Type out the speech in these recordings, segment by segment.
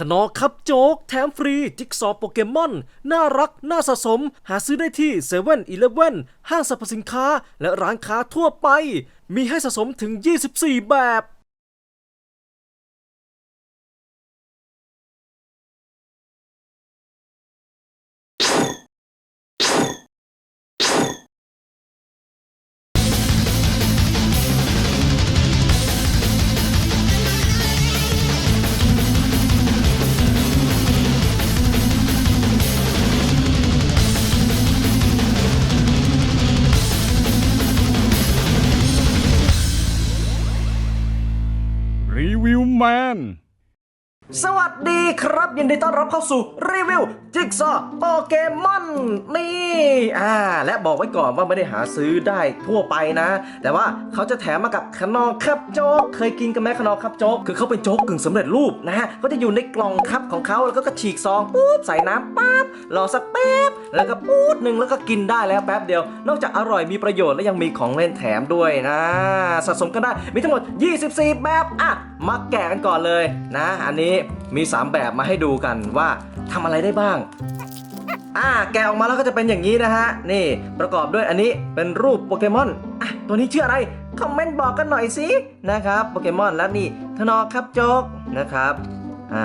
ขนอครับโจ๊ก แถมฟรี จิ๊กซอว์โปเกมอน น่ารัก น่าสะสม หาซื้อได้ที่เซเว่นอีเลฟเว่นห้างสรรพสินค้า และร้านค้าทั่วไป มีให้สะสมถึง 24 แบบ รีวิวแมน สวัสดีครับ ยินดีต้อนรับเข้าสู่รีวิวจิ๊กซอโปเกมอนนี่อ่าและบอกไว้ก่อนว่าไม่ได้หาซื้อได้ทั่วไปนะ แต่ว่าเขาจะแถมมากับขนอครับโจ๊กเคยกินกันไหมขนอครับโจ๊กคือเขาเป็นโจ๊กกึ่งสำเร็จรูปนะฮะเขาจะอยู่ในกล่องครับของเขาแล้วก็กระฉีกซองปุ๊บใส่น้ำปั๊บรอสักแป๊บแล้วก็ปุ๊บหนึ่งแล้วก็กินได้แล้วแป๊บเดียว นอกจากอร่อยมีประโยชน์และยังมีของเล่นแถมด้วยนะสะสมกันได้มีทั้งหมด 24 แบบอะมาแกะกันก่อนเลยนะ อันนี้มี 3 แบบมาให้ดูกันว่าทำอะไรได้บ้าง อ่า แกะออกมาแล้วก็จะเป็นอย่างนี้นะฮะ นี่ประกอบด้วยอันนี้เป็นรูปโปเกมอน อะ ตัวนี้ชื่ออะไร คอมเมนต์บอกกันหน่อยสินะครับโปเกมอนและนี่ทนอครับโจกนะครับ อ่า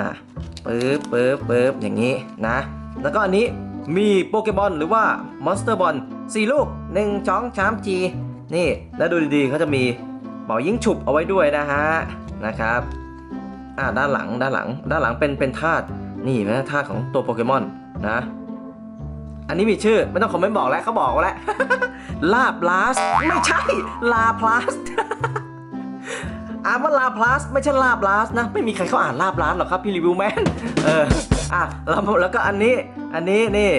ปึ๊บปึ๊บปึ๊บอย่างนี้นะ แล้วก็อันนี้มีโปเกมอนหรือว่ามอนสเตอร์บอล4ลูก1 2 3 G นี่ แล้วดูดีๆเขาจะมีเป่ายิงฉุบเอาไว้ด้วยนะฮะนะครับ อ่าด้านหลังด้านหลัง ด้านหลังเป็นเป็นธาตุนี่เป็นธาตุของตัวโปเกมอนนะ อันนี้มีชื่อไม่ต้องคอมเมนต์บอกแล้วเขาบอกแล้วลาบลาสไม่ใช่ลาพลาสอ่านว่าลาพลาสไม่ใช่ลาบลาสนะ ไม่มีใครเขาอ่านลาบลาสหรอกครับพี่รีวิวแมนเอออะแล้วแล้วก็อันนี้อันนี้นี่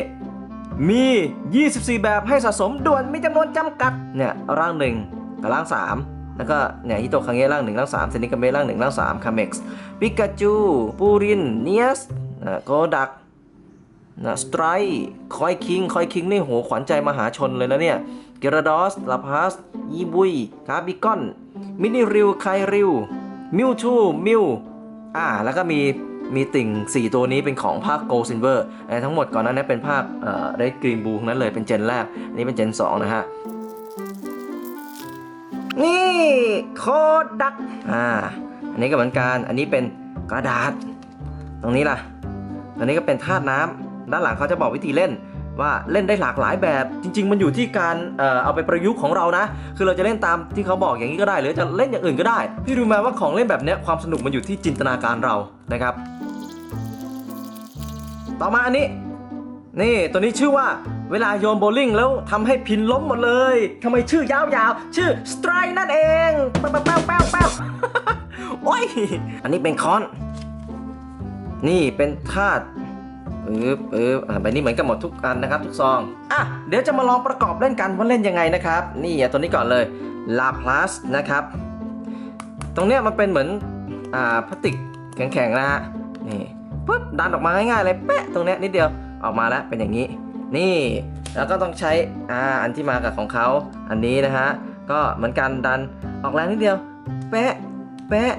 มี 24 แบบให้สะสมด่วนมีจำนวนจำกัดเนี่ยร่างหนึ่งกับร่างสาม แล้วก็เนี่ยฮิโตคังเงะร่างหนึ่งร่างสามเซนิกาเมะร่างหนึ่งร่างสามคาเม็กซ์ปิกาจูปูรินเนียสโกดักนะสไตรคอยคิงคอยคิงนี่โหขวัญใจมหาชนเลยนะเนี่ยเกราดอสลาพาสยีบุยคาบิกอนมินิริวไคริวมิวชูมิวอ่าแล้วก็มีมีติ่ง 4 ตัวนี้เป็นของภาคโกลซินเวอร์ทั้งหมดก่อนหนั้านเป็นภาคเอ่อได้กรีนบูทั้งนั้นเลยเป็นเจนแรก อันนี้เป็นเจน 2 นะฮะ นี่โคดักอ่าอันนี้ก็เหมือนกัน อันนี้เป็นกระดาษ ตรงนี้ล่ะอันนี้ก็เป็นธาตุน้ำด้านหลังเขาจะบอกวิธีเล่นว่าเล่นได้หลากหลายแบบจริง ๆ มันอยู่ที่การเอ่อเอาไปประยุกต์ของเรานะ คือเราจะเล่นตามที่เขาบอกอย่างนี้ก็ได้ หรือจะเล่นอย่างอื่นก็ได้ พี่รู้ไหมว่าของเล่นแบบนี้ความสนุกมันอยู่ที่จินตนาการเรานะครับ ต่อมาอันนี้ นี่ตัวนี้ชื่อว่า เวลาโยนโบลิ่งแล้วทำให้พินล้มหมดเลยทำไมชื่อยาวๆ ชื่อสไตร์นั่นเองแป๊วแป๊วแป๊วแป๊วโอ้ย อันนี้เป็นคอน นี่เป็นธาตุปึ๊บปึ๊บอ่าใบนี้เหมือนกันหมดทุกอันนะครับ ทุกซอง อะ เดี๋ยวจะมาลองประกอบเล่นกันว่าเล่นยังไงนะครับ นี่อะตัวนี้ก่อนเลยลาพลัสนะครับ ตรงเนี้ยมันเป็นเหมือนอ่าพลาสติกแข็งๆนะฮะ นี่ปึ๊บดันออกมาง่ายๆเลยแปะตรงเนี้ยนิดเดียวออกมาแล้วเป็นอย่างนี้ นี่แล้วก็ต้องใช้อ่าอันที่มากับของเขาอันนี้นะฮะก็เหมือนกันดันออกแรงนิดเดียว แปะแปะ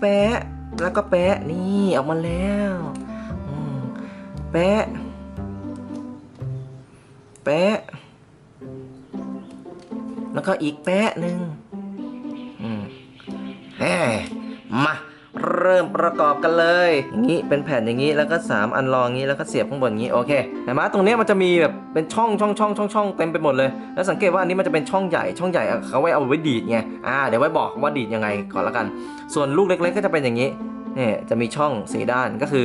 แปะแล้วก็แปะนี่ออกมาแล้วแปะแปะแล้วก็อีกแปะหนึ่งอืมแหมมา ริ่มประกอบกันเลย อย่างนี้เป็นแผ่นอย่างนี้แล้วก็3อันรองอย่างนี้แล้วก็เสียบข้างบนอย่างนี้โอเคเห็นไหมตรงนี้มันจะมีแบบเป็นช่องช่องช่องช่องช่องเต็มไปหมดเลย แล้วสังเกตว่าอันนี้มันจะเป็นช่องใหญ่ช่องใหญ่เขาไว้เอาไว้ดีดไงอ่าเดี๋ยวไว้บอกว่าดีดยังไงก่อนละกัน ส่วนลูกเล็ก ๆ ก็จะเป็นอย่างนี้นี่จะมีช่องสีด้านก็คือ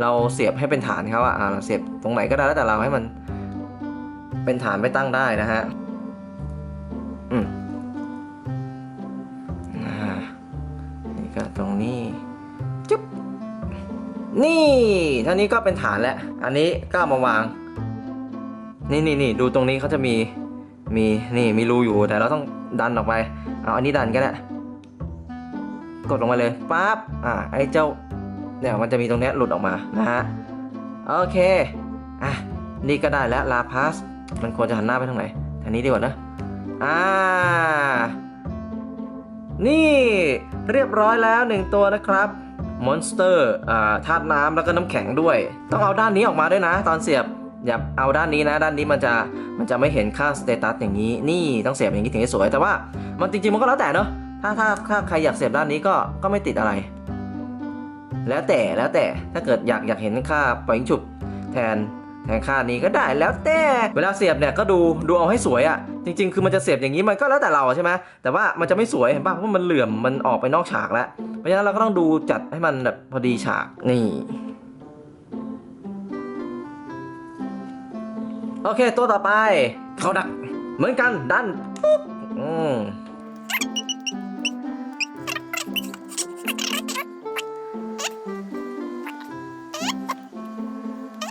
เราเสียบให้เป็นฐานเขาอะอ่าเราเสียบตรงไหนก็ได้แล้วแต่เราให้มัน เป็นฐานไปตั้งได้นะฮะ เท่านี้ก็เป็นฐานแล้ว อันนี้ก็มาวาง นี่นี่นี่ดูตรงนี้เขาจะมี มี นี่มีรูอยู่ แต่เราต้องดันออกไป เอาอันนี้ดันก็ได้ กดลงมาเลยปั๊บ อ่า ไอ้เจ้า เนี่ยมันจะมีตรงนี้หลุดออกมา นะฮะ โอเค อะ นี่ก็ได้แล้วลาพาส มันควรจะหันหน้าไปทางไหนทางนี้ดีกว่านะ อ่า นี่เรียบร้อยแล้วหนึ่งตัวนะครับ มอนสเตอร์ธาตุน้ำแล้วก็น้ำแข็งด้วย ต้องเอาด้านนี้ออกมาด้วยนะ ตอนเสียบอย่าเอาด้านนี้นะ ด้านนี้มันจะมันจะไม่เห็นค่าสเตตัสอย่างนี้ นี่ต้องเสียบอย่างนี้ถึงจะสวย แต่ว่ามันจริงๆมันก็แล้วแต่เนาะถ้าถ้าถ้าใครอยากเสียบด้านนี้ก็ก็ไม่ติดอะไร แล้วแต่แล้วแต่ถ้าเกิดอยากอยากเห็นค่าปล่อยฉุบแทน แทนค่านี้ก็ได้แล้วแต่เวลาเสียบเนี่ยก็ดูดูเอาให้สวยอะ่ะ จริง ๆ คือมันจะเสียบอย่างนี้มันก็แล้วแต่เราใช่ไหมแต่ว่ามันจะไม่สวยเห็นป่ะเพราะมันเหลื่อมมันออกไปนอกฉากแล้วเพราะฉะนั้นเราก็ต้องดูจัดให้มันแบบพอดีฉากนี่โอเคตัวต่อไปเขาดักเหมือนกันดันปุ๊บอืม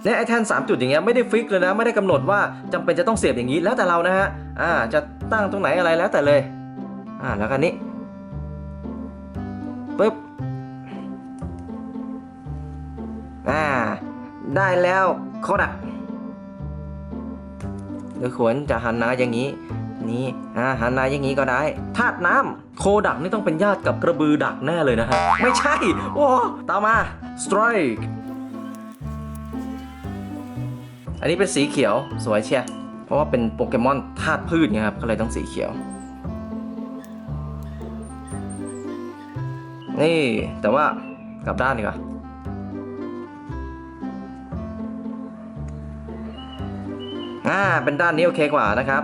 เนี่ยไอ้แท่น3จุดอย่างเงี้ยไม่ได้ฟิกเลยนะไม่ได้กำหนดว่าจำเป็นจะต้องเสียบอย่างนี้แล้วแต่เรานะฮะอ่าจะตั้งตรงไหนอะไรแล้วแต่เลยอ่าแล้วกันนี้ปึ๊บอ่าได้แล้วเขาดักหรือควรจะหันหนาอย่างนี้นี่อ่าหันหนาอย่างนี้ก็ได้ธาตุน้ำโคดักนี่ต้องเป็นญาติกับกระบือดักแน่เลยนะฮะไม่ใช่โอ้ตามมา strike อันนี้เป็นสีเขียวสวยเชียเพราะว่าเป็นโปเกมอนธาตุพืชนะครับก็เลยต้องสีเขียว นี่แต่ว่ากลับด้านดีกว่าอ่าเป็นด้านนี้โอเคกว่านะครับ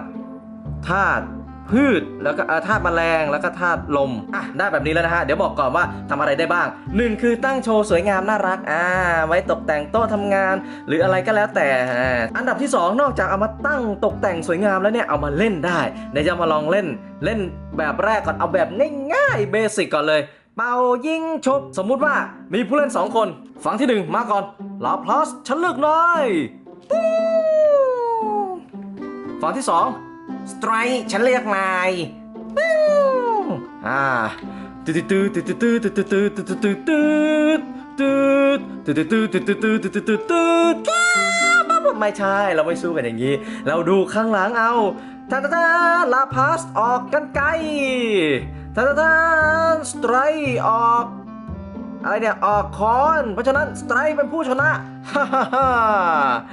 ธาตุ พืช แล้วก็ธาตุแมลงแล้วก็ธาตุลมอะได้แบบนี้แล้วนะฮะเดี๋ยวบอกก่อนว่าทำอะไรได้บ้างหนึ่งคือตั้งโชว์สวยงามน่ารักอ่าไว้ตกแต่งโต๊ะทำงาน หรืออะไรก็แล้วแต่ อันดับที่สองนอกจากเอามาตั้งตกแต่งสวยงามแล้วเนี่ยเอามาเล่นได้เดี๋ยวจะมาลองเล่นเล่นแบบแรกก่อนเอาแบบง่ายๆเบสิกก่อนเลยเป่ายิงชกสมมุติว่ามีผู้เล่นสองคน ฝั่งที่หนึ่งมาก่อนลาพลัสฉันเลือกนายฝั่งที่สอง สไตร์ฉันเรียกนายปิ้วอ่าตืดตืดตืดตืดตืดตืดตืดตืดตืดตืดตืดตืดตืดตืดตืดตืดตืดตืดตืดไม่ใช่เราไม่สู้กันอย่างนี้ เราดูข้างหลังเอาทาตาตาลาพัสออกกันไกลทาตาตาสไตร์ออก อะไรเนี่ยออกคอน เพราะฉะนั้นสไตร์เป็นผู้ชนะฮ่าฮ่าฮ่า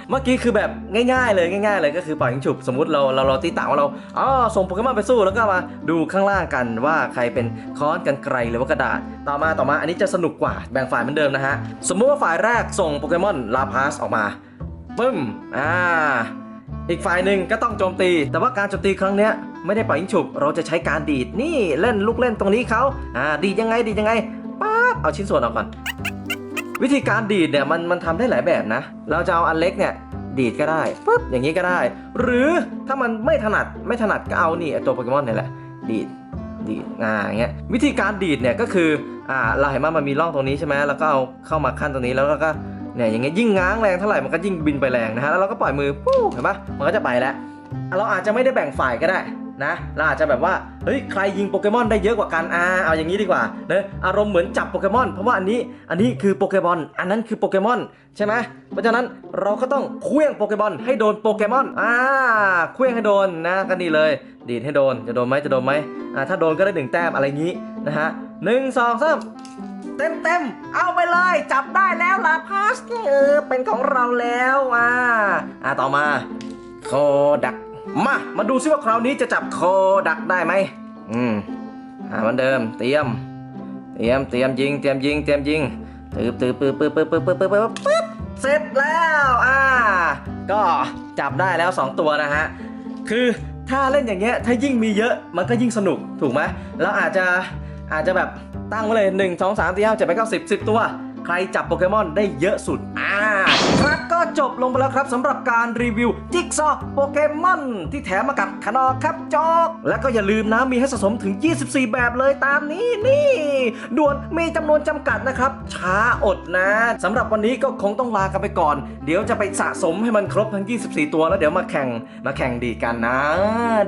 เมื่อกี้คือแบบง่ายๆเลยง่าย ๆ เลยก็คือปล่อยยิงฉุบสมมติเราเราเราตีต่างว่าเราอ๋อส่งโปเกมอนไปสู้แล้วก็มาดูข้างล่างกันว่าใครเป็นค้อนกันไกลหรือว่ากระดาษ ต่อมาต่อมาอันนี้จะสนุกกว่าแบ่งฝ่ายเหมือนเดิมนะฮะ สมมุติว่าฝ่ายแรกส่งโปเกมอนลาพาสออกมาปึ้มอ่าอีกฝ่ายหนึ่งก็ต้องโจมตี แต่ว่าการโจมตีครั้งเนี้ยไม่ได้ปล่อยยิงฉุบ เราจะใช้การดีด นี่เล่นลูกเล่นตรงนี้เขาอ่า ดีดยังไง ดีดยังไง บเอาชิ้นส่วนออกก่อน วิธีการดีดเนี่ยมันมันทำได้หลายแบบนะ เราจะเอาอันเล็กเนี่ยดีดก็ได้ปุ๊บอย่างนี้ก็ได้ หรือถ้ามันไม่ถนัดไม่ถนัดก็เอานี่ไอ้ตัวโปเกมอนเนี่ยแหละ ดีดดีดอ่าอย่างเงี้ยวิธีการดีดเนี่ยก็คืออ่าเราเห็นว่ามันมีร่องตรงนี้ใช่ไหมแล้วก็เอาเข้ามาขั้นตรงนี้แล้วก็เนี่ยอย่างเงี้ยยิ่งง้างแรงเท่าไหร่มันก็ยิ่งบินไปแรงนะฮะแล้วเราก็ปล่อยมือปุ๊บเห็นปะมันก็จะไปแล้วเราอาจจะไม่ได้แบ่งฝ่ายก็ได้ นะเราอาจจะแบบว่าเฮ้ยใครยิงโปเกมอนได้เยอะกว่ากันอ่าเอาอย่างนี้ดีกว่าเนะอารมณ์เหมือนจับโปเกมอนเพราะว่าอันนี้อันนี้คือโปเกมอนอันนั้นคือโปเกมอนใช่ไหมเพราะฉะนั้นเราก็ต้องเคลื่องโปเกมอนให้โดนโปเกมอนอ่าเคลื่องให้โดนนะก็ดีเลย ดีดให้โดนจะโดนไหมจะโดนไหมอ่าถ้าโดนก็ได้หนึ่งแต้มอะไรงี้นะฮะหนึ่งสองสามเต็มเต็มเอาไปเลย จับได้แล้วลาพาสเออเป็นของเราแล้วอ่าอ่าต่อมาโคดัก มา มาดูซิว่าคราวนี้จะจับคอดักได้ไหมอืมอาเหมือนเดิม เตรียม เตรียม เตรียมยิง เตรียมยิง เตรียมยิงตืบตืบปืบปืบปืบปืบปืบปืบปืบเสร็จแล้ว อ่า ก็จับได้แล้ว 2 ตัวนะฮะ คือถ้าเล่นอย่างเงี้ย ถ้ายิ่งมีเยอะ มันก็ยิ่งสนุก ถูกไหมเราอาจจะ อาจจะแบบตั้งไว้เลย 1 2 3 4 5 7 8 9 10 10 ตัว ครจับโปเกมอนได้เยอะสุด อ่า ครับก็จบลงไปแล้วครับสำหรับการรีวิว จิ๊กซอว์โปเกมอนที่แถมมากับขนอครับจอก และก็อย่าลืมนะมีให้สะสมถึง 24 แบบเลยตามนี้นี่ ด่วนมีจำนวนจำกัดนะครับ ช้าอดนะสำหรับวันนี้ก็คงต้องลากันไปก่อน เดี๋ยวจะไปสะสมให้มันครบทั้ง 24 ตัวแล้วเดี๋ยวมาแข่งมาแข่งดีกันนะ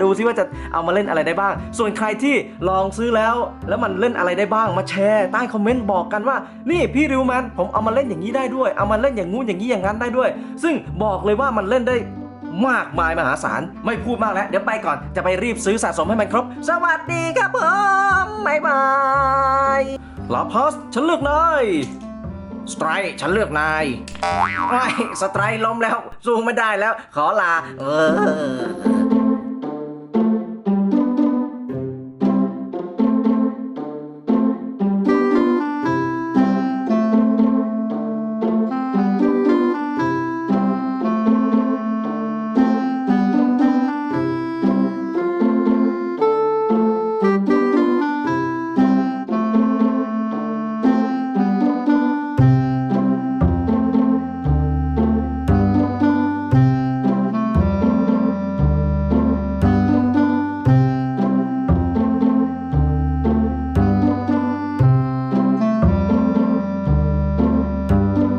ดูซิว่าจะเอามาเล่นอะไรได้บ้าง ส่วนใครที่ลองซื้อแล้ว แล้วมันเล่นอะไรได้บ้างมาแชร์ใต้คอมเมนต์บอกกันว่า นี่พี่ริวมนผมเอามาเล่นอย่างนี้ได้ด้วย เอามาเล่นอย่างงู้นอย่างนี้อย่างนั้นได้ด้วย ซึ่งบอกเลยว่ามันเล่นได้มากมายมหาศาล ไม่พูดมากแล้ว เดี๋ยวไปก่อนจะไปรีบซื้อสะสมให้มันครบ สวัสดีครับผมบ๊ายบายลาพัสฉันเลือกนายสไตรฉันเลือกนายไม่สไตรล้มแล้ว สู้ไม่ได้แล้ว ขอลา เออ